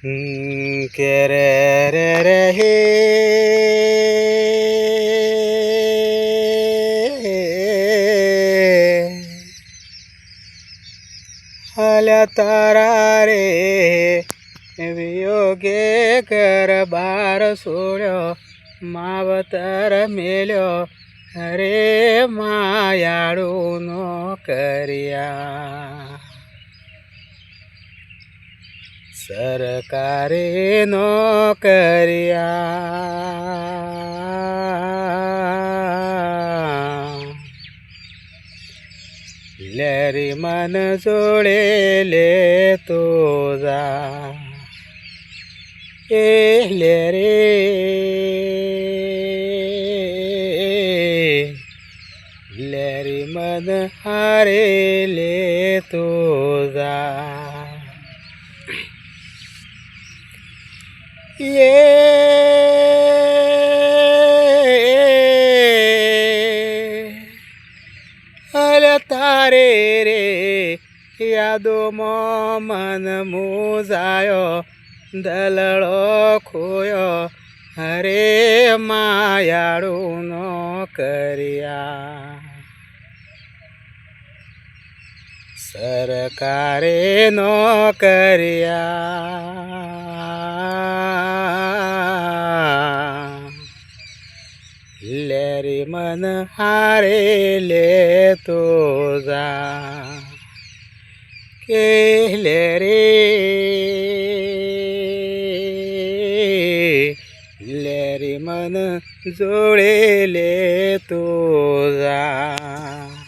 કે રે રે રે હે હાલ્યા તારા રે વિયોગે ઘર બાર છોડ્યો માવતર મેલ્યો અરે માયાળું નો કર્યા સરકારી નોકરિયા. લેરી મન જોડે લે તો જા. એ લે રે. લેરી મન હારે લે તો જા. યે અરે તારે રે યાદોમાં મન મુજાયો, દલડો ખોયો હરે માયાળું નો કર્યા. સરકારે નો કર્યા. લેરી મન હારે લે તો જા. કે લે રે લેરી મન જોડે લે તો જા.